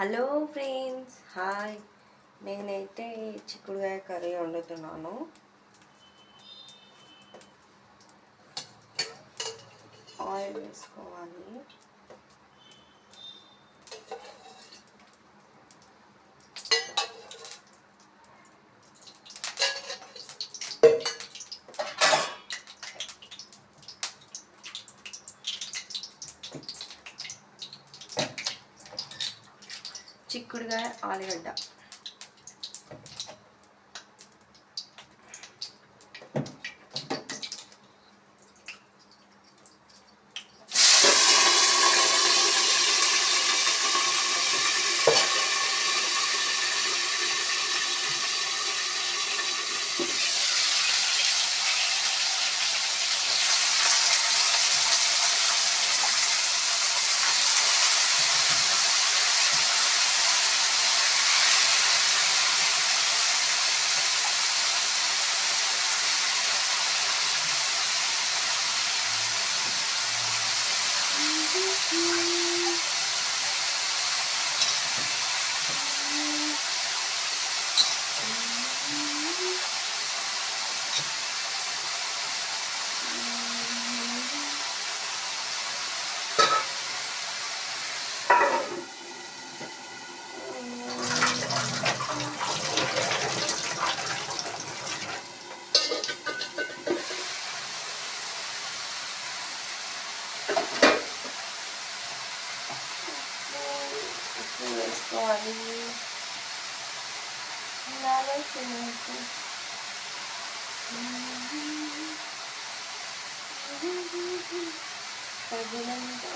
Hello friends hi. నేనైతే చిక్కుడుకాయ curry వండుతున్నాను. Oil వేసుకోవాలి. చిక్కుడుకాయ ఆలుగడ్డ you. duas flores nada junto. Tá virando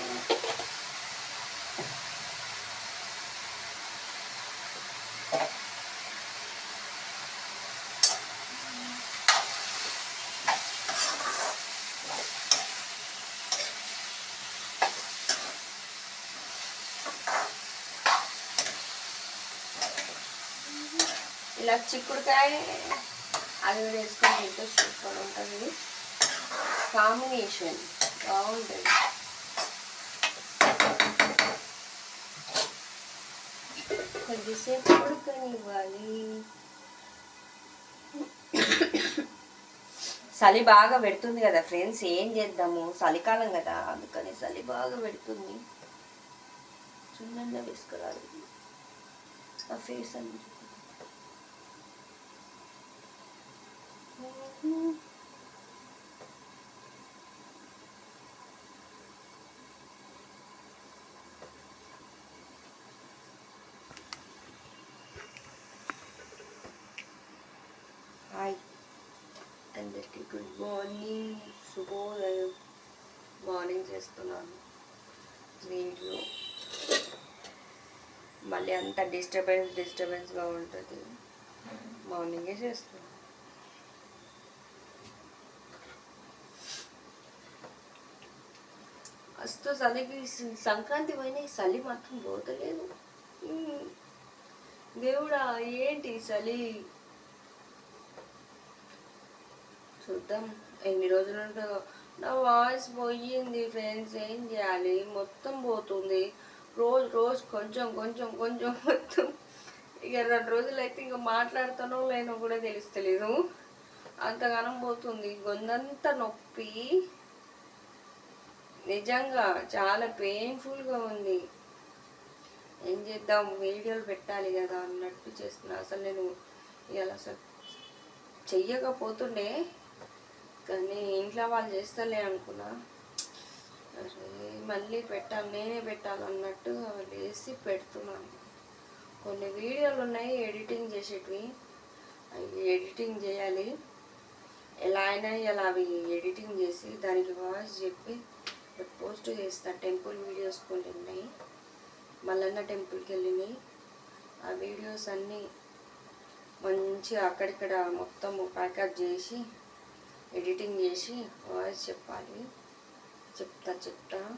ఇలా చిక్కుడుకాయ అవి వేసుకొని తింటే సూపర్ ఉంటుంది. కాంబినేషన్ బాగుంటుంది. కొద్దిసేపు ఉడకనివ్వాలి. చలి బాగా పెడుతుంది కదా ఫ్రెండ్స్ ఏం చేద్దాము? చలికాలం కదా అందుకని చలి బాగా పెడుతుంది. చున్నంగా వేసుకురాలి ఫేస్ అండి హాయ్ అందరికీ గుడ్ మార్నింగ్ శుభోదయం మార్నింగ్ చేస్తున్నాను. వీడియో మళ్ళీ అంత డిస్టర్బెన్స్ డిస్టర్బెన్స్గా ఉంటుంది. మార్నింగే చేస్తున్నాను. అస్తో చలికి సంక్రాంతి పోయిన ఈ చలి మాత్రం పోతలేదు. దేవుడా ఏంటి ఈ చలి చూద్దాం. ఎన్ని రోజులు ఉంటుందో. నా వాయిస్ పోయింది ఫ్రెండ్స్. ఏం చేయాలి? మొత్తం పోతుంది. రోజు రోజు కొంచెం కొంచెం కొంచెం మొత్తం. ఇక రెండు రోజులు అయితే ఇంకా మాట్లాడుతానో లేనో కూడా తెలుస్తలేదు. అంతగానం పోతుంది. గొంతంతా నొప్పి. నిజంగా చాలా పెయిన్ఫుల్గా ఉంది. ఏం చేద్దాం? వీడియోలు పెట్టాలి కదా అన్నట్టు చేస్తున్నా. అసలు నేను ఇలా అసలు చెయ్యకపోతుండే. కానీ ఇంట్లో వాళ్ళు చేస్తలే అనుకున్నా. అరే మళ్ళీ పెట్టాలి నేనే పెట్టాలన్నట్టు వేసి పెడుతున్నాను కొన్ని వీడియోలు ఉన్నాయి ఎడిటింగ్ చేసేటివి. అవి ఎడిటింగ్ చేయాలి. ఎలా అయినా ఇలా అవి ఎడిటింగ్ చేసి దానికి వాయిస్ చెప్పి పోస్ట్ చేస్తా టెంపుల్ వీడియోస్ కొన్ని ఉన్నాయి మల్లన్న టెంపుల్కి వెళ్ళినాయి. ఆ వీడియోస్ అన్నీ మంచిగా అక్కడిక్కడ మొత్తం ప్యాకప్ చేసి ఎడిటింగ్ చేసి వాయిస్ చెప్పాలి. చెప్తా చెప్తా.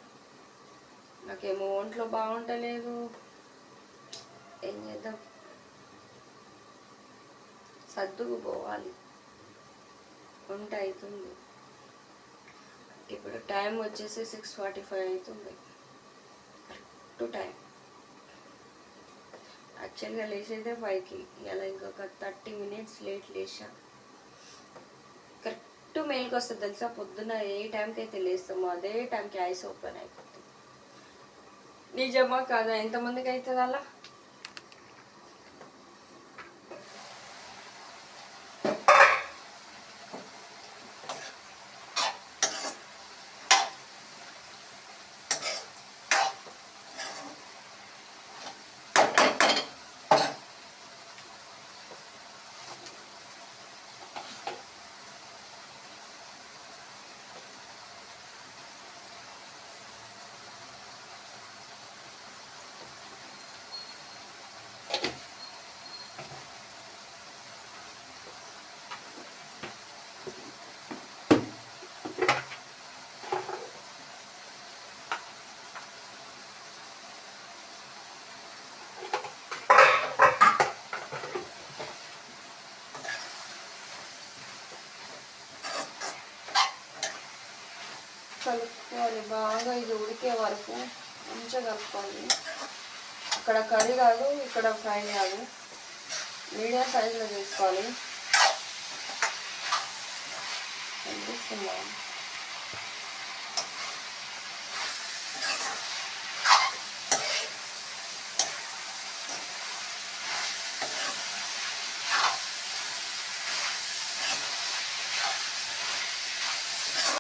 నాకేమో ఒంట్లో బాగుంటలేదు. ఏం చేద్దాం? సర్దుకుపోవాలి వంట అవుతుంది ఇప్పుడు టైం వచ్చేసి సిక్స్ ఫార్టీ ఫైవ్ అవుతుంది కరెక్ట్ టైం. యాక్చువల్గా లేచేదే ఫైవ్కి. ఇలా ఇంకొక థర్టీ మినిట్స్ లేట్ లేచా కరెక్ట్ మెయిల్కి వస్తుంది తెలుసా? పొద్దున్న ఏ టైంకి అయితే లేస్తామో అదే టైంకి ఐస్ ఓపెన్ అయిపోతుంది. నిజమా కాదా? ఎంతమందికి అవుతుంది అలా కలుపుకోవాలి. బాగా ఇది ఉడికే వరకు మంచిగా కలుపుకోవాలి. ఇక్కడ కర్రీ కాదు ఇక్కడ ఫ్రై కాదు. మీడియం సైజులో తీసుకోవాలి కనిపిస్తుందా